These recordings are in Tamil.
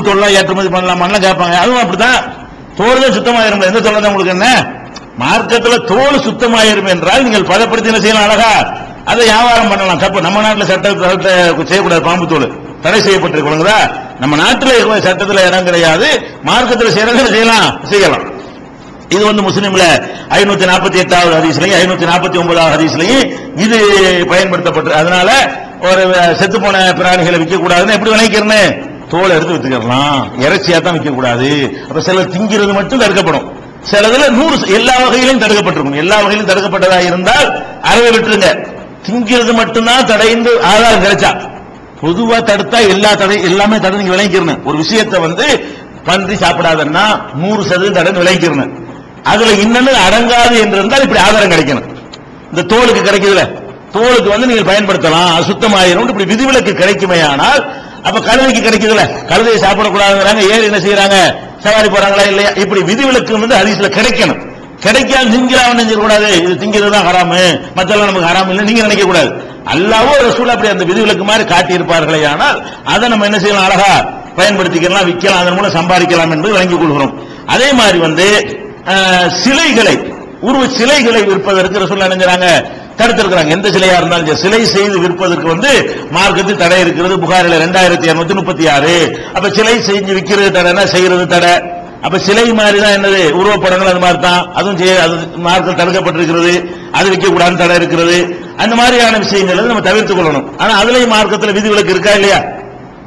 தோல்லாம் ஏற்றுமதி பண்ணலாமான்னு கேட்பாங்க. அதுவும் அப்படித்தான். தோல் தான் சுத்தமாயிரும். எந்த தோல் தான் உங்களுக்கு என்ன? மார்க்கத்துல தோல் சுத்தமாயிரும் என்றால் நீங்கள் பதப்படுத்தி என்ன செய்யலாம் அழகா? அதை வியாபாரம் பண்ணலாம். தப்பு. நம்ம நாட்டுல சட்டத்தை செய்யக்கூடாது. பாம்பு தோல். தடை செய்யப்பட்டிருக்கணுங்களா நம்ம நாட்டுல சட்டத்தில் சட்டத்துல இடம் கிடையாது. மார்க்கத்துல செய்யறது செய்யலாம். செய்யலாம். இது வந்து முஸ்லீம்ல ஐநூத்தி நாற்பத்தி எட்டாவது ஹதீஸ்லையும் ஐநூத்தி நாற்பத்தி ஒன்பதாவது ஹதீஸ்லையும் இது பயன்படுத்தப்பட்டு அதனால ஒரு செத்து போன பிராணிகளை விற்க கூடாதுன்னு எப்படி விளைக்கிறேன்னு தோலை எடுத்து வித்துக்கலாம் இறைச்சியா தான் விற்க கூடாது அப்ப சிலர் திங்கிறது மட்டும் தடுக்கப்படும். சிலதுல நூறு எல்லா வகையிலும் தடுக்கப்பட்டிருக்கும். எல்லா வகையிலும் தடுக்கப்பட்டதா இருந்தால் அறவை விட்டுருங்க. திங்கிறது மட்டும்தான் தடைந்து ஆதாரம் கிடைச்சா. பொதுவா தடுத்தா எல்லா தடை எல்லாமே தடை நீங்க விளங்கிக்கிறணும் ஒரு விஷயத்தை வந்து பன்றி சாப்பிடாதன்னா நூறு சதவீதம் தடை விளங்கிக்கிறணும் அதுல இன்னொன்னு அடங்காது என்று இருந்தால் இப்படி ஆதாரம் கிடைக்கணும். இந்த தோலுக்கு கிடைக்குதுல. தோலுக்கு வந்து நீங்கள் பயன்படுத்தலாம். அசுத்தமாயிரும் இப்படி விதிவிலக்கு கிடைக்குமே ஆனால் அப்ப கழுதைக்கு கிடைக்குதுல கழுதையை சாப்பிடக்கூடாதுங்கிறாங்க ஏறி என்ன செய்யறாங்க? சவாரி போறாங்களா இல்லையா? இப்படி விதிவிலக்கு வந்து ஹதீஸ்ல கிடைக்கணும். கிடைக்காம திங்கிறாம நினைச்சிடக்கூடாது இது திங்கிறது தான் ஹராமு. மத்தெல்லாம் நமக்கு ஹராம் இல்லை நீங்க நினைக்க கூடாது. அல்லாவோ ரசூல் அப்படி அந்த விதிவிலக்கு மாதிரி காட்டியிருப்பார்களே ஆனால் அதை நம்ம என்ன செய்யலாம்? அழகா பயன்படுத்திக்கலாம் விற்கலாம் அதன் மூலம் சம்பாதிக்கலாம் என்பது வழங்கிக் கொள்கிறோம். அதே மாதிரி வந்து சிலைகளை உருவ சிலைகளை விற்பதற்கு ரசூல் நினைஞ்சாங்க தடுத்திருக்கிறாங்க. எந்த சிலையா இருந்தாலும் சிலை செய்து விற்பதற்கு வந்து மார்க்கத்தில் தடை இருக்கிறது. புகாரில் ரெண்டாயிரத்தி இருநூத்தி முப்பத்தி ஆறு. அப்ப சிலை செஞ்சு விற்கிறது தடைனா செய்யறது தடை. அப்ப சிலை மாதிரி தான் என்னது? உருவப்படங்கள் அது மாதிரி தான் அதுவும் செய்ய அது மார்க்கம் தடுக்கப்பட்டிருக்கிறது. அது விற்கக்கூடாதுன்னு தடை இருக்கிறது. அந்த மாதிரியான விஷயங்களை நம்ம தவிர்த்துக் கொள்ளணும். ஆனா அதுலயும் மார்க்கத்தில் விதிவிலக்கு இருக்கா இல்லையா?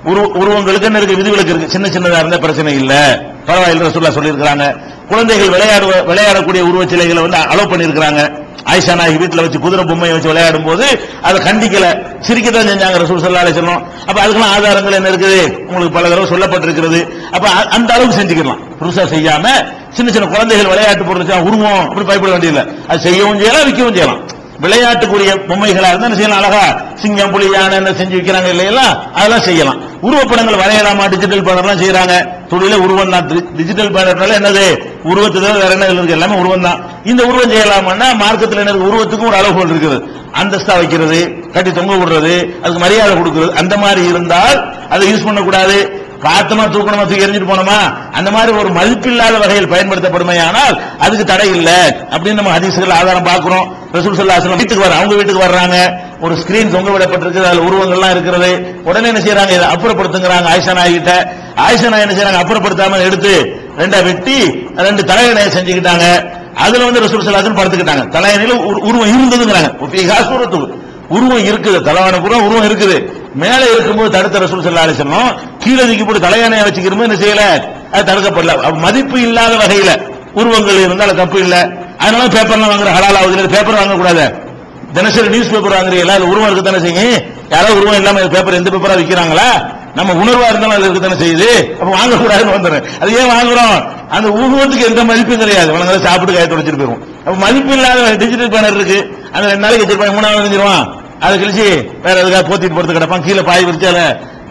உருவ உருவங்களுக்கு என்ன இருக்கு? விதிவிலக்கு இருக்கு. சின்ன சின்னதா இருந்தா பிரச்சனை இல்ல. பரவாயில்ல ரசூல்லா சொல்லியிருக்கிறாங்க. குழந்தைகள் விளையாடுவ விளையாடக்கூடிய உருவ சிலைகளை வந்து அலோவ் பண்ணியிருக்கிறாங்க. ஆயிஷா நாயகி வீட்டில் வச்சு குதிரை பொம்மையை வச்சு விளையாடும் போது அதை கண்டிக்கல. சிரிக்கத்தான் செஞ்சாங்க ரசூல் சல்லா அலிஸ்லாம் அப்ப அதுக்கெல்லாம் ஆதாரங்கள் என்ன இருக்குது? உங்களுக்கு பல தடவை சொல்லப்பட்டிருக்கிறது. அப்ப அ- அந்த அளவுக்கு செஞ்சுக்கலாம் புதுசா செய்யாம சின்ன சின்ன குழந்தைகள் விளையாட்டு பொருள் உருவம். அப்படி பயப்பட வேண்டியதில்லை. அது செய்யவும் செய்யலாம் விற்கவும் செய்யலாம். விளையாட்டுக்குரிய பொம்மைகளா இருந்தா என்ன செய்யலாம்? அழகா சிங்கம் புலி யானை என்ன செஞ்சு வைக்கிறாங்க இல்லையா? அதெல்லாம் செய்யலாம். உருவப்படங்கள் வரையலாமா டிஜிட்டல் பேனர்லாம் செய்யறாங்க தொழில உருவம் தான். டிஜிட்டல் பேனர்னால என்னது? உருவத்துல வேற என்ன இருக்கு எல்லாமே உருவம் தான். இந்த உருவம் செய்யலாமான்னா மார்க்கத்தில் என்ன உருவத்துக்கும் ஒரு அளவுகள் இருக்குது. அந்தஸ்தா வைக்கிறது கட்டி தொங்க விடுறது அதுக்கு மரியாதை கொடுக்கிறது அந்த மாதிரி இருந்தால் அதை யூஸ் பண்ணக்கூடாது. பார்த்தமா தூக்கணுமா தூக்கி எரிஞ்சிட்டு போனோமா? அந்த மாதிரி ஒரு மதிப்பில்லாத வகையில் பயன்படுத்தப்படுமே ஆனால் அதுக்கு தடை இல்லை அப்படின்னு நம்ம ஹதீசுகள் ஆதாரம் பார்க்கிறோம். ரசூல் சல்லா அலைஹி வீட்டுக்கு வர அவங்க வீட்டுக்கு வர்றாங்க. ஒரு ஸ்கிரீன் தொங்க விடப்பட்டிருக்கு. அதுல உருவங்கள்லாம் இருக்கிறது. உடனே என்ன செய்யறாங்க இதை அப்புறப்படுத்துங்கிறாங்க ஆயிஷா நாய்கிட்ட. ஆயிஷா நாய் என்ன செய்யறாங்க அப்புறப்படுத்தாம எடுத்து ரெண்டா வெட்டி ரெண்டு தலையணையை செஞ்சுக்கிட்டாங்க. அதுல வந்து ரசூல் சல்லாசன் படுத்துக்கிட்டாங்க. தலையணையில உருவம் இருந்ததுங்கிறாங்க. உருவம் இருக்குது. தலைவான பூரா உருவம் இருக்குது. மேல இருக்கும்போது தடுத்த ரசூல் சல்லா அலிசனும் கீழே தூக்கி போட்டு தலையணையை வச்சுக்கிறோம் என்ன செய்யல? அது தடுக்கப்படல. மதிப்பு இல்லாத வகையில உருவங்கள் இருந்தால் தப்பு இல்லை. அதனால பேப்பர்லாம் வாங்குற ஹலால் ஆகுது. பேப்பர் வாங்கக்கூடாது. தினசரி நியூஸ் பேப்பர் வாங்குறீங்களா அது உருவம் இருக்கு தானே செய்யும் யாராவது உருவம் இல்லாம பேப்பர் எந்த பேப்பரா விற்கிறாங்களா நம்ம உணர்வா இருந்தாலும் அது இருக்கு தானே செய்யுது? அப்ப வாங்கக்கூடாதுன்னு வந்துடுறேன். அது ஏன் வாங்குறோம்? அந்த ஊகத்துக்கு எந்த மதிப்பும் கிடையாது. வளங்களை சாப்பிட்டு காய தொடச்சிட்டு போயிடும் அப்ப மதிப்பு இல்லாத டிஜிட்டல் பேனர் இருக்கு. அந்த ரெண்டு நாளைக்கு வச்சிருப்பாங்க. மூணாவது செஞ்சிருவான் அதை கழிச்சு வேற எதுக்காக போத்திட்டு போறது கிடப்பான். கீழே பாய் விரிச்சு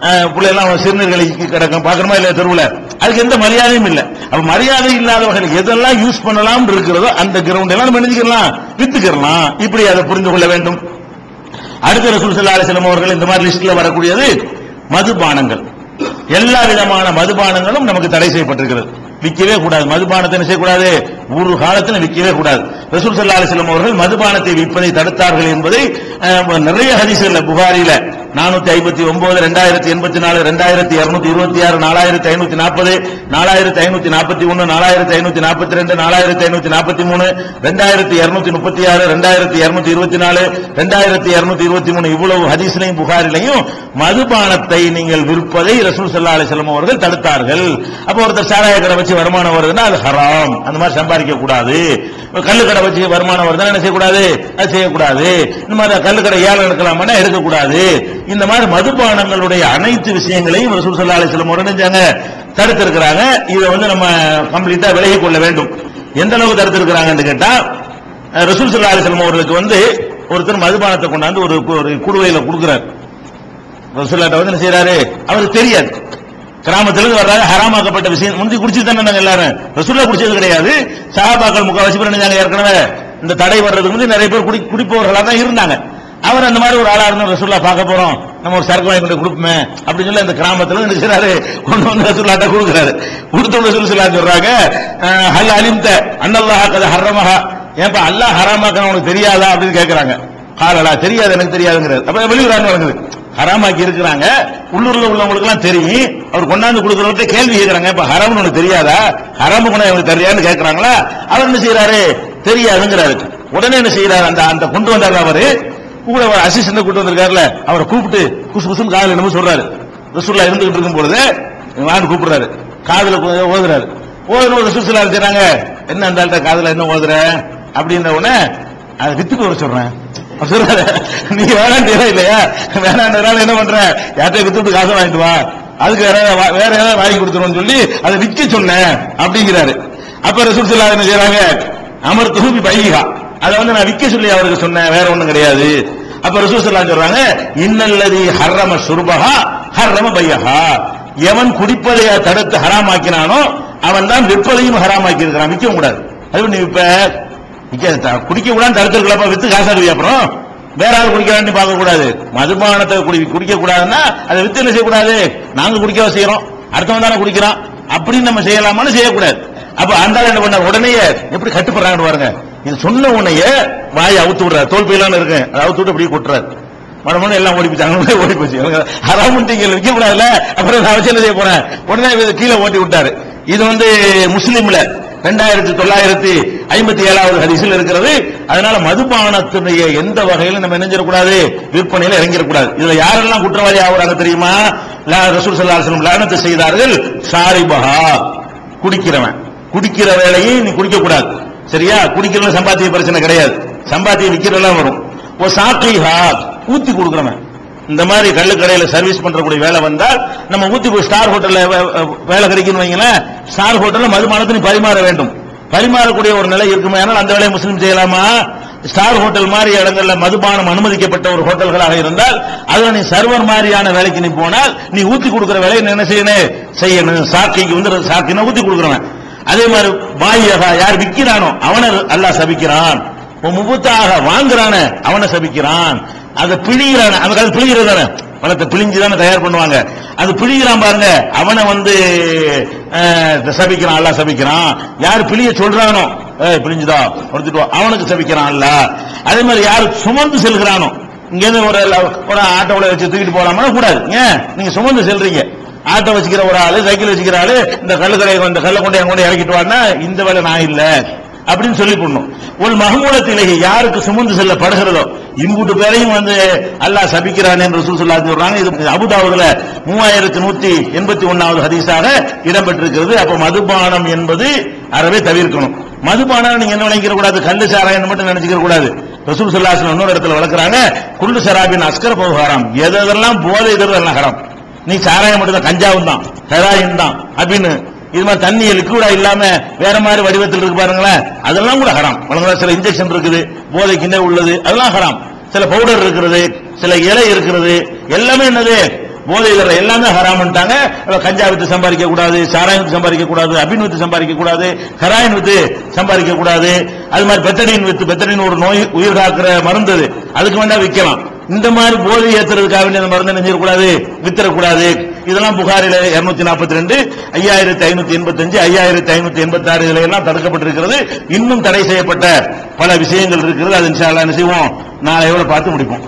அதை அவன் சிறுநீர்களை கிடக்கும். பார்க்கணுமா இல்லையா தெருவில்? அதுக்கு எந்த மரியாதையும் இல்லை. அப்ப மரியாதை இல்லாத வகையில் எதெல்லாம் யூஸ் பண்ணலாம் இருக்கிறதோ அந்த கிரவுண்ட் எல்லாம் நம்ம நினைச்சுக்கலாம் வித்துக்கிறலாம் இப்படி அதை புரிந்து கொள்ள வேண்டும். அடுத்த ரசூல் ஸல்லல்லாஹு அலைஹி அவர்கள் இந்த மாதிரி லிஸ்ட்ல வரக்கூடியது மதுபானங்கள். எல்லா விதமான மதுபானங்களும் நமக்கு தடை செய்யப்பட்டிருக்கிறது. விற்கவே கூடாது. மதுபானத்தை என்ன செய்யக்கூடாது? ஒரு காலத்தில் விற்கவே கூடாது. ரசூல் ஸல்லல்லாஹு அலைஹி அவர்கள் மதுபானத்தை விற்பதை தடுத்தார்கள் என்பதை நிறைய ஹரிசல்ல புகாரில நானூத்தி ஐம்பத்தி ஒன்பது ரெண்டாயிரத்தி எண்பத்தி நாலு ரெண்டாயிரத்தி இருநூத்தி இருபத்தி ஆறு நாலாயிரத்தி ஐநூத்தி நாற்பது நாலாயிரத்தி ஐநூத்தி நாற்பத்தி ஒன்னு நாலாயிரத்தி ஐநூத்தி நாற்பத்தி ரெண்டு நாலாயிரத்தி ஐநூத்தி நாற்பத்தி மூணு ரெண்டாயிரத்தி இருநூத்தி முப்பத்தி ஆறு ரெண்டாயிரத்தி இருநூத்தி இருபத்தி நாலு ரெண்டாயிரத்தி இருநூத்தி இருபத்தி மூணு இவ்வளவு ஹதீஸ்லையும் புகாரிலையும் மதுபானத்தை நீங்கள் விற்பதை ரசூல் சல்லா அலிசல்லம் அவர்கள் தடுத்தார்கள். அப்ப ஒருத்தர் சாராய கடை வச்சு வருமானம் வருதுன்னா அது ஹராம். அந்த மாதிரி சம்பாதிக்க கூடாது. கல்லு கடை வச்சு வருமானம் வருதுன்னா என்ன செய்யக்கூடாது? அது செய்யக்கூடாது. இந்த மாதிரி கல்லு கடை ஏழை எடுக்கலாமா எடுக்கக்கூடாது. இந்த மாதிரி மதுபானங்களுடைய அனைத்து விஷயங்களையும் ரசூல் சல்லா அலைஹி வஸல்லம் உடனேஞ்சாங்க தடுத்திருக்கிறாங்க. இதை வந்து நம்ம கம்ப்ளீட்டா விலகி கொள்ள வேண்டும். எந்த அளவுக்கு தடுத்திருக்கிறாங்கன்னு கேட்டா ரசூல் சல்லா அலைஹி வஸல்லம் அவர்களுக்கு வந்து ஒருத்தர் மதுபானத்தை கொண்டாந்து ஒரு ஒரு குடுவையில கொடுக்குறாரு. ரசூல்லாட்ட வந்து என்ன செய்யறாரு அவருக்கு தெரியாது. கிராமத்திலிருந்து வர்றாங்க ஹராமாக்கப்பட்ட விஷயம். முந்தி குடிச்சு தானே நாங்க எல்லாரும். ரசூல்லா குடிச்சது கிடையாது. சகாபாக்கள் முக்காவாசி பேர் ஏற்கனவே இந்த தடை வர்றதுக்கு வந்து நிறைய பேர் குடி குடிப்பவர்களாக தான் இருந்தாங்க. அவர் அந்த மாதிரி ஒரு ஆளா இருந்தா ரசூல்லா பார்க்க போறோம். நம்ம ஒரு சரக்கு வாங்கி கொண்டு கொடுப்போமே அப்படின்னு சொல்லி அந்த கிராமத்துல என்ன கொண்டு வந்து ரசூல்லாட்ட கொடுக்குறாரு. கொடுத்த ரசூல் சொல்லா சொல்றாங்க ஹல் அலிம்த அன்னல்லாஹ் கத ஹர்ரமஹா. ஏன்பா அல்லாஹ் ஹராமாக்க உனக்கு தெரியாதா? அப்படின்னு கேட்கறாங்க காலலா தெரியாது எனக்கு தெரியாதுங்கிறது அப்ப வெளியூராங்க வழங்குது ஹராமாக்கி இருக்கிறாங்க. உள்ளூர்ல உள்ளவங்களுக்கு எல்லாம் தெரியும். அவர் கொண்டாந்து கொடுக்கறவர்கிட்ட கேள்வி கேட்கறாங்க இப்ப ஹராம்னு உனக்கு தெரியாதா? ஹராமு கொண்டா எனக்கு தெரியாதுன்னு கேட்கறாங்களா அவர் என்ன செய்யறாரு தெரியாதுங்கிறாரு. உடனே என்ன செய்யறாரு அந்த அந்த கொண்டு வந்தாரு அவரு. கூட ஒரு அசிஸ்டன்ட் கூட்டு வந்திருக்காருல அவரை கூப்பிட்டு குசு குசுன்னு காதல் என்னமோ சொல்றாரு. ரசூல்லா இருந்துகிட்டு இருக்கும் பொழுது வான்னு கூப்பிடுறாரு. காதல ஓதுறாரு. ஓதுன ஒரு ரசூல்லா செய்றாங்க? என்ன அந்த ஆள்கிட்ட காதல என்ன ஓதுற? அப்படின்ற உடனே அதை வித்துட்டு வர சொல்றேன். சொல்றாரு நீ வேணாம் இல்லையா வேணான்றதுனால என்ன பண்ற? யார்கிட்ட வித்துட்டு காசை வாங்கிட்டு வா. அதுக்கு வேற ஏதாவது வேற ஏதாவது வாங்கி கொடுத்துருவோம்னு சொல்லி அதை விற்க சொன்னேன். அப்படிங்கிறாரு. அப்ப ரசூல் என்ன செய்றாங்க? அமர் துஹுபி பைகா அதை வந்து நான் விற்க சொல்லி அவருக்கு சொன்னேன் வேற ஒண்ணும் கிடையாது. அப்ப ரசூல் சொல்றாங்க இன்னல்லதி ஹர்ரம சுருபகா ஹர்ரம பையஹா. எவன் குடிப்பதை தடுத்து ஹராமாக்கினானோ அவன் தான் விற்பதையும் ஹராமாக்கி இருக்கிறான். விற்க கூடாது. அது நீ இப்ப குடிக்க கூடாது தடுத்துருக்கலாம் வித்து காசாடுவி அப்புறம். வேற ஆள் குடிக்கிறான்னு பார்க்க கூடாது மதுபானத்தை குடி குடிக்க கூடாதுன்னா அதை வித்து என்ன செய்யக்கூடாது? நாங்க குடிக்க செய்யறோம். அடுத்தவன் தானே குடிக்கிறான். அப்படின்னு நம்ம செய்யலாமான்னு செய்யக்கூடாது. அப்ப அந்த என்ன பண்ண உடனே எப்படி கட்டுப்படுறாங்கன்னு பாருங்க. இது சொன்ன உடனே வாயை அவுத்து விடுறாரு. தோல் இருக்கேன் அதை அவுத்து விட்டு அப்படியே கொட்டுறாரு. மனமனு எல்லாம் ஓடி போச்சு. ஓடி போச்சு. ஹராமுன்ட்டீங்க விற்க கூடாதுல்ல? அப்புறம் நான் வச்சு என்ன செய்ய போறேன்? உடனே கீழே ஓட்டி விட்டாரு. இது வந்து முஸ்லீம்ல ரெண்டாயிரத்தி தொள்ளாயிரத்தி ஐம்பத்தி ஏழாவது ஹரிசில் இருக்கிறது. அதனால மதுபானத்தினுடைய எந்த வகையிலும் நம்ம நினைஞ்சிடக்கூடாது விற்பனையில இறங்கிடக்கூடாது. இதுல யாரெல்லாம் குற்றவாளி ஆகுறாங்க தெரியுமா? லா- ரசூல் சல்லாசனம் லானத்தை செய்தார்கள். சாரிபஹா. குடிக்கிறவன். குடிக்கிற வேலையை நீ குடிக்க கூடாது சரியா? குடிக்கிற சம்பாத்திய பிரச்சனை கிடையாது. சம்பாத்திய விற்கிறதெல்லாம் வரும். ஓ சாக்கிஹா ஊத்தி கொடுக்குறவன். இந்த மாதிரி கள்ளுக்கடையில சர்வீஸ் பண்றக்கூடிய வேலை வந்தால் நம்ம ஊத்தி போய் ஸ்டார் ஹோட்டல்ல வே- வேலை கிடைக்குன்னு வைங்களேன் ஸ்டார் ஹோட்டல்ல மதுபானத்தை நீ பரிமாற வேண்டும். பரிமாறக்கூடிய ஒரு நிலை இருக்குமே ஆனால் அந்த வேலையை முஸ்லீம் செய்யலாமா? ஸ்டார் ஹோட்டல் மாதிரி இடங்கள்ல மதுபானம் அனுமதிக்கப்பட்ட ஒரு ஹோட்டல்களாக இருந்தால் அதுல நீ சர்வர் மாதிரியான வேலைக்கு நீ போனால் நீ ஊத்தி கொடுக்கிற வேலையை என்ன செய்யணும்? செய்யணும். சாக்கிக்கு வந்து சாக்கினா ஊத்தி கொடுக்குறவன். அதே மாதிரி பாயகா யார் விற்கிறானோ அவனை அல்லாஹ் சபிக்கிறான். உன் முபுத்தாக வாங்குறான அவனை சபிக்கிறான். அதை பிழிகிறான அந்த அது பிழிகிறதான பணத்தை பிழிஞ்சு தானே தயார் பண்ணுவாங்க. அது பிழிகிறான் பாருங்க அவனை வந்து சபிக்கிறான் அல்லாஹ் சபிக்கிறான். யார் பிழிய சொல்றானோ ஏய் பிழிஞ்சுதா கொடுத்துட்டு அவனுக்கு சபிக்கிறான் அல்ல அதே மாதிரி யார் சுமந்து செல்கிறானோ இங்க இருந்து ஒரு ஒரு ஆட்டோவில் வச்சு தூக்கிட்டு போகலாமா கூடாது. ஏன்? நீங்க சுமந்து செல்றீங்க. ஆட்டோ வச்சுக்கிற ஒரு ஆளு சைக்கிள் வச்சுக்கிற ஆளு இந்த கல்லு கடையை இந்த கல்லை கொண்டு என் கொண்டு இறக்கிட்டு வான்னா இந்த வேலை நான் இல்ல. அப்படின்னு சொல்லி பண்ணும் உன் மகமூலத்திலேயே யாருக்கு சுமந்து செல்லப்படுகிறதோ இம்புட்டு பேரையும் வந்து அல்லாஹ் சபிக்கிறான் என்று ரசூல் ஸல்லல்லாஹு சொல்றாங்க. இது அபுதாபுல மூவாயிரத்தி நூத்தி எண்பத்தி ஒன்னாவது ஹதீஸாக இடம்பெற்றிருக்கிறது. அப்ப மதுபானம் என்பது அறவே தவிர்க்கணும். மதுபானம் நீங்க என்ன நினைக்கிற கூடாது? கல்லு சாராயம் மட்டும் நினைச்சுக்கிற கூடாது. ரசூல் ஸல்லல்லாஹு இன்னொரு இடத்துல வளர்க்குறாங்க குல்லு சராபின் அஸ்கர் போகாராம். எதெல்லாம் போதை எதெல்லாம் எல்லாம் நீ சாராயம் மட்டும் தான் கஞ்சாவும் தான் ஹெராயின் தான் அப்படின்னு இது மாதிரி தண்ணி லிக்விடா இல்லாம வேற மாதிரி வடிவத்தில் இருக்கு பாருங்களேன். அதெல்லாம் கூட ஹராம். வழங்குற சில இன்ஜெக்ஷன் இருக்குது போதை உள்ளது அதெல்லாம் ஹராம். சில பவுடர் இருக்கிறது சில இலை இருக்கிறது எல்லாமே என்னது? போதையில் எல்லாமே ஹராம்ட்டாங்க கஞ்சா வித்து சம்பாதிக்க கூடாது சாராயம் வித்து சம்பாதிக்க கூடாது அபின் வித்து சம்பாதிக்க கூடாது ஹராயின் வித்து சம்பாதிக்க கூடாது. அது மாதிரி பெத்தடின் வித்து பெத்தடின் ஒரு நோய் உயிர் காக்கிற மருந்து அதுக்கு வேண்டாம் விற்கலாம். இந்த மாதிரி போதை ஏத்துறதுக்காக வேண்டிய அந்த மருந்து நெஞ்சிடக்கூடாது வித்தரக்கூடாது இதெல்லாம் புகாரில இருநூத்தி நாற்பத்தி ரெண்டு ஐயாயிரத்தி ஐநூத்தி எண்பத்தஞ்சு ஐயாயிரத்தி ஐநூத்தி எண்பத்தி ஆறு இதுல எல்லாம் தடுக்கப்பட்டிருக்கிறது. இன்னும் தடை செய்யப்பட்ட பல விஷயங்கள் இருக்கிறது. அது என்ன செய்வோம்? நாளை எவ்வளவு பார்த்து முடிப்போம்.